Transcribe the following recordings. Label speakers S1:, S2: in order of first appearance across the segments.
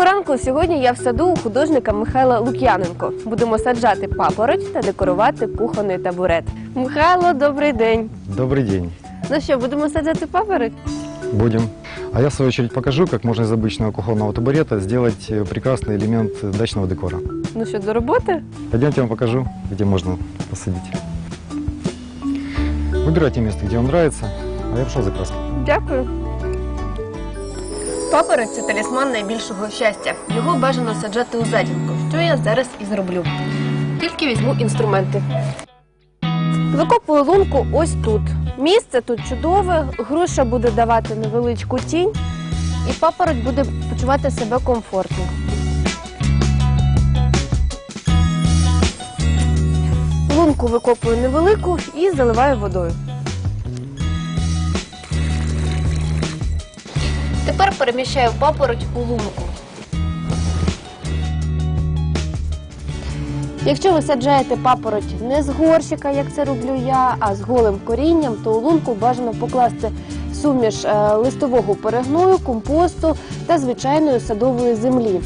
S1: Доброго ранку. Сьогодні я в саду у художника Михайла Лук'яненко. Будемо саджати папороть та декорувати кухонний табурет. Михайло, добрий день.
S2: Добрый день.
S1: Ну що, будемо саджати папороть?
S2: Будем. А я, в свою очередь, покажу, как можно из обычного кухонного табурета сделать э, прекрасный элемент э, дачного декора.
S1: Ну що, до роботи?
S2: Пойдемте, я вам покажу, где можно посадить. Выбирайте место, где вам нравится, а я пошел за краской.
S1: Дякую. Папороть це талісман найбільшого щастя. Його бажано саджати у затінку, що я зараз і зроблю. Тільки візьму інструменти. Викопую лунку ось тут. Місце тут чудове, груша буде давати невеличку тінь, і папороть буде почувати себе комфортно. Лунку викопую невелику і заливаю водою. Тепер переміщаю папороть у лунку. Якщо ви саджаєте папороть не з горщика, як це роблю я, а з голим корінням, то у лунку бажано покласти суміш е, листового перегною, компосту та звичайної садової землі.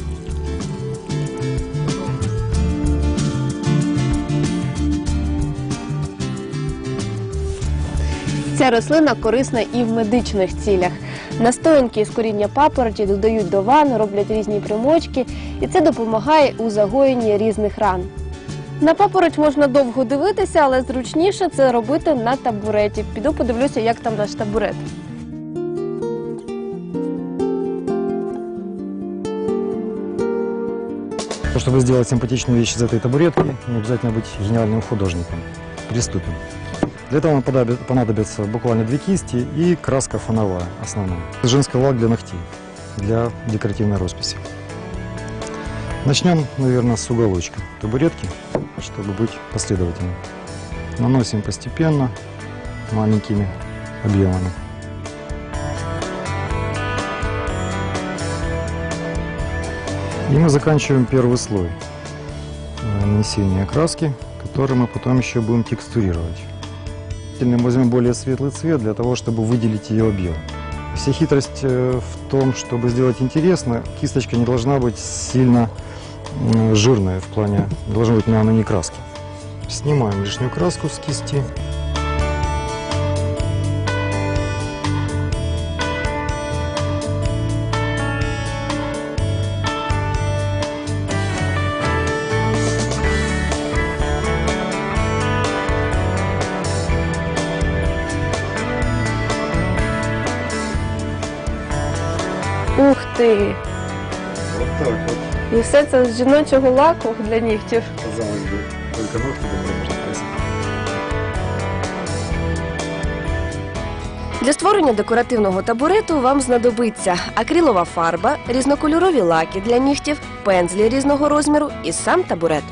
S1: Ця рослина корисна і в медичних цілях. Настоянки з коріння папороті додають до ван, роблять різні примочки, і це допомагає у загоєнні різних ран. На папороть можна довго дивитися, але зручніше це робити на табуреті. Піду подивлюся, як там наш табурет.
S2: Чтобы сделать симпатичную вещь из этой табуретки, не обязательно быть гениальным художником. Приступим. Для этого понадобится буквально две кисти и краска фоновая, основная. Женский лак для ногтей, для декоративной росписи. Начнем, наверное, с уголочка табуретки, чтобы быть последовательным. Наносим постепенно, маленькими объемами. И мы заканчиваем первый слой э, нанесения краски, который мы потом еще будем текстурировать. Мы возьмем более светлый цвет для того, чтобы выделить ее объем. Вся хитрость э, в том, чтобы сделать интересно, кисточка не должна быть сильно жирная в плане, должна быть на ней краски. Снимаем лишнюю краску с кисти.
S1: Ти!
S2: Вот так вот,
S1: І все це з жіночого лаку для нігтів.
S2: казалось бы, только ногти домой можно красить.
S1: Для створення декоративного табурету вам знадобиться акрилова фарба, різнокольорові лаки для нігтів, пензлі різного розміру і сам табурет.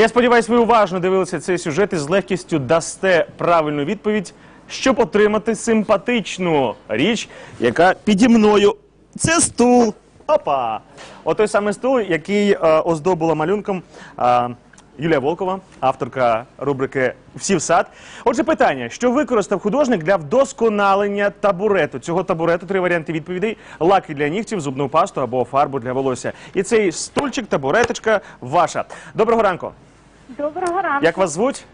S3: Я сподіваюся, ви уважно дивилися цей сюжет і з легкістю дасте правильну відповідь, щоб отримати симпатичну річ, яка піді мною. Це стул. Опа! Отой самий стул, який е, оздобила малюнком е, Юлія Волкова, авторка рубрики Всі в сад. Отже, питання: що використав художник для вдосконалення табурету? Цього табурету три варіанти відповідей: лаки для нігтів, зубну пасту або фарбу для волосся. І цей стульчик, табуреточка ваша. Доброго ранку.
S4: Доброго ранку.
S3: Як вас звуть?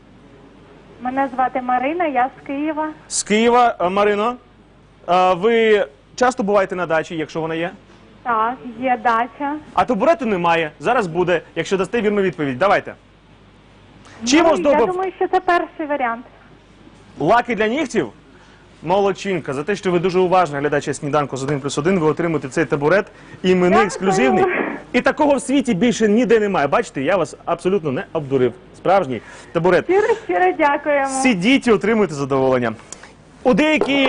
S4: Мене звати Марина, я з Києва.
S3: З Києва, Е, Марино. е, Ви часто буваєте на дачі, якщо вона є?
S4: Так, є дача.
S3: А табурету немає. Зараз буде, якщо дасте вірну відповідь. Давайте. Чим
S4: ну, я
S3: оздобив
S4: думаю, що це перший варіант.
S3: лаки для нігтів? Молодчинка, за те, що ви дуже уважно глядачі сніданку з 1 плюс 1, ви отримуєте цей табурет іменний,
S4: Дякую.
S3: ексклюзивний. І такого в світі більше ніде немає. Бачите, я вас абсолютно не обдурив. Справжній табурет.
S4: Щиро, щиро дякуємо.
S3: Сидіть і отримуйте задоволення. У деякі